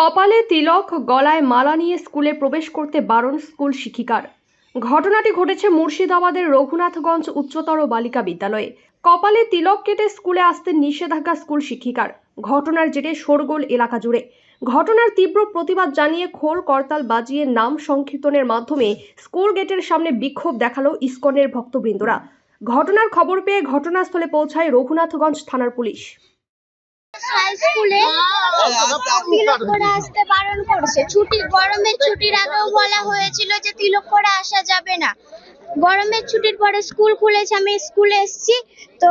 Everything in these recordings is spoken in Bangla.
কপালে তিলক, গলায় মালা নিয়ে স্কুলে প্রবেশ করতে বারণ স্কুল শিক্ষিকার। ঘটনাটি ঘটেছে মুর্শিদাবাদের রঘুনাথগঞ্জ উচ্চতর বালিকা বিদ্যালয়ে। কপালে তিলক কেটে স্কুলে আসতে নিষেধাজ্ঞা স্কুল শিক্ষিকার। ঘটনার জেরে শোরগোল এলাকা জুড়ে। ঘটনার তীব্র প্রতিবাদ জানিয়ে খোল করতাল বাজিয়ে নাম সংকীর্তনের মাধ্যমে স্কুল গেটের সামনে বিক্ষোভ দেখাল ইস্কনের ভক্তবৃন্দরা। ঘটনার খবর পেয়ে ঘটনাস্থলে পৌঁছায় রঘুনাথগঞ্জ থানার পুলিশ। স্কুলে তিলক করে আসতে বারণ করছে। ছুটি গরমের ছুটির আগেও বলা হয়েছিল যে তিলক করে আসা যাবে না। গরমের ছুটির পরে স্কুল খুলেছে আমি স্কুলে এসেছি তো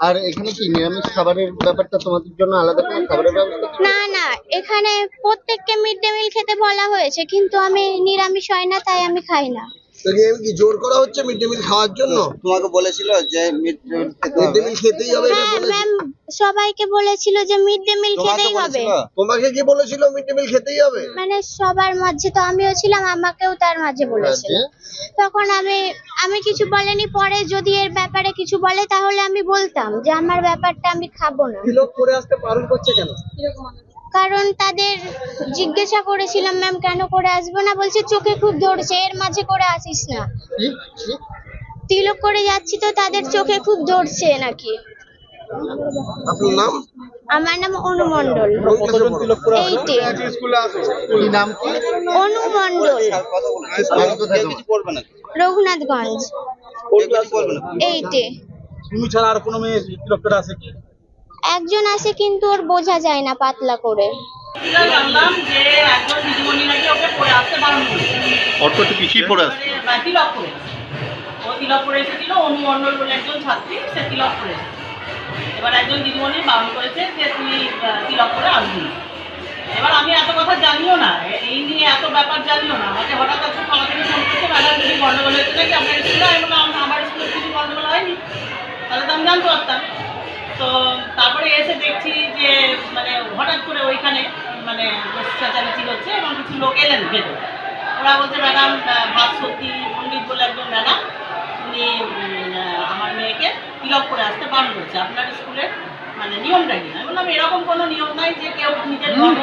আর এখানে কি নিরামিষ খাবারের ব্যাপারটা তোমাদের জন্য আলাদা করে খাবারের ব্যবস্থা না না এখানে প্রত্যেককে মিড ডে মিল খেতে বলা হয়েছে কিন্তু আমি নিরামিষ হয় না তাই আমি খাই না। আমি কি জোর করা হচ্ছে মিড ডে মিল খাওয়ার জন্য? তোমাকে বলেছিল যে মিড ডে মিল খেতেই হবে এটা সবাইকে বলেছিল যে মিড ডে মিল তোমাকে খেতেই হবে। তোমাকে কি বলেছিল মিড ডে মিল খেতেই হবে? মানে সবার মাঝে তো আমিও ছিলাম আমাকেও তার মাঝে বলেছিল। তখন আমি আমি কিছু বলেনি পরে যদি এর ব্যাপারে কিছু বলে তাহলে আমি বলতাম যে আমার ব্যাপারটা আমি খাব না। তিলক করে আসতে বারণ করছে কেন? কারণ তাদের জিজ্ঞাসা করেছিলাম ম্যাম কেন করে আসব না? বলছে চোখে খুব ধরছে এর মাঝে করে আসিস না? তিলক করে যাচ্ছি তো তাদের চোখে খুব ধরছে নাকি। আপনার নাম? আমার নাম করবে না রঘুনাথগঞ্জ। এইটে। তুমি ছাড়া আর কোনো মেয়ে তিলক আছে কি? একজন আসে কিন্তু ওর বোঝা যায় না পাতলা করে। জানলাম যে একজন দিদিমণি নাকি ওকে পড়ে আসতে বারণ করেছে তো পিছিয়ে পড়ে। আসছে তিলক করে ও তিলক করে এসেছিল অনুমণ্ডল বলে একজন ছাত্রী সে তিলক করে। এবার একজন দিদিমণি বারণ করেছে যে আহ, তিলক করে আসবি এবার আমি এত কথা জানিও না এই নিয়ে এত ব্যাপার জানিও না। আমাকে হঠাৎ আজকে থানা থেকে ফোন করছে ম্যাডাম যদি গন্ডগোল হয়েছে নাকি? আপনার স্কুলে আমি বললাম আমার স্কুলে কিছু গন্ডগোল হয়নি? তাহলে তো আমি জানতে পারতাম। তো তারপরে এসে দেখছি যে মানে হঠাৎ করে ওইখানে মানে চেঁচামেচি হচ্ছে এবং কিছু লোক এলেন ভেতরে। ওরা বলছে ম্যাডাম ভাস্বতী পণ্ডিত বলে একজন ম্যাডাম। উনি আমার আহ, মেয়েকে করে আসতে বারণ করেছে। আপনার স্কুলের মানে নিয়মটা কি? আমি বললাম এরকম কোনো নিয়ম নাই যে কেউ নিজের ধর্ম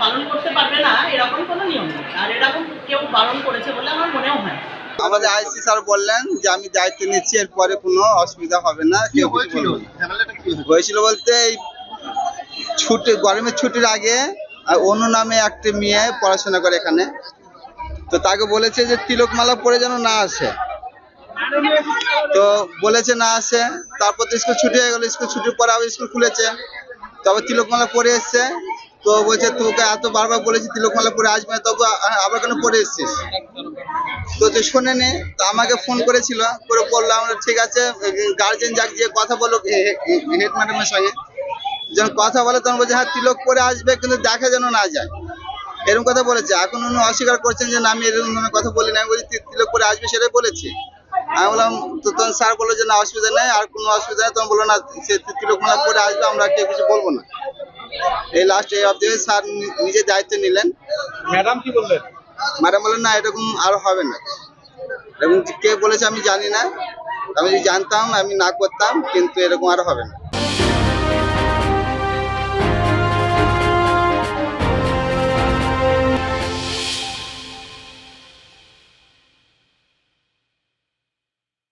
পালন করতে পারবে না এরকম কোনো নিয়ম নেই। আর এরকম কেউ বারণ করেছে বলে আমার মনেও হয় আমাদের আইসি স্যার বললেন যে আমি দায়িত্ব নিচ্ছি এরপরে কোনো অসুবিধা হবে না কেউ হয়েছিল? হয়েছিল? বলতে এই ছুটি গরমের ছুটির আগে অন্য নামে একটা মেয়ে পড়াশোনা করে এখানে। তো তাকে বলেছে যে তিলকমালা পরে যেন না আসে। তো বলেছে না আসে। তারপর তো স্কুল ছুটি হয়ে গেল, স্কুল ছুটির পরে আবার স্কুল খুলেছে। তবে তিলকমালা পরে এসছে। তো বলছে, তোকে এত বারবার বলেছি তিলকমালা পরে আসবে না, তবু আবার কেন পরে এসছিস? তো তো শোনেনি, তো আমাকে ফোন করেছিল। করে বললাম ঠিক আছে গার্জেন যাক, যে কথা বলো হেড ম্যাডামের সঙ্গে। যখন কথা বলে, তখন বলছে হ্যাঁ তিলক পরে আসবে, কিন্তু দেখা যেন না যায়। এরকম কথা বলেছে। এখন উনি অস্বীকার করছেন যে, না, আমি এরকম কথা বলি না আমি বলছি, তিলক পরে আসবে, সেটাই বলেছি। আমি বললাম তো তখন স্যার বলল যে না অসুবিধা নেই আর কোনো অসুবিধা নেই। তখন বলল না সে তিলকমালা পরে করে আসবে আমরা কেউ কিছু বলব না। এই লাস্ট এই অব্দি স্যার নিজে দায়িত্ব নিলেন। ম্যাডাম কি বললেন? ম্যাডাম বললেন না এরকম আর হবে না। এবং কে বলেছে আমি জানি না। আমি যদি জানতাম আমি না করতাম কিন্তু এরকম আর হবে না।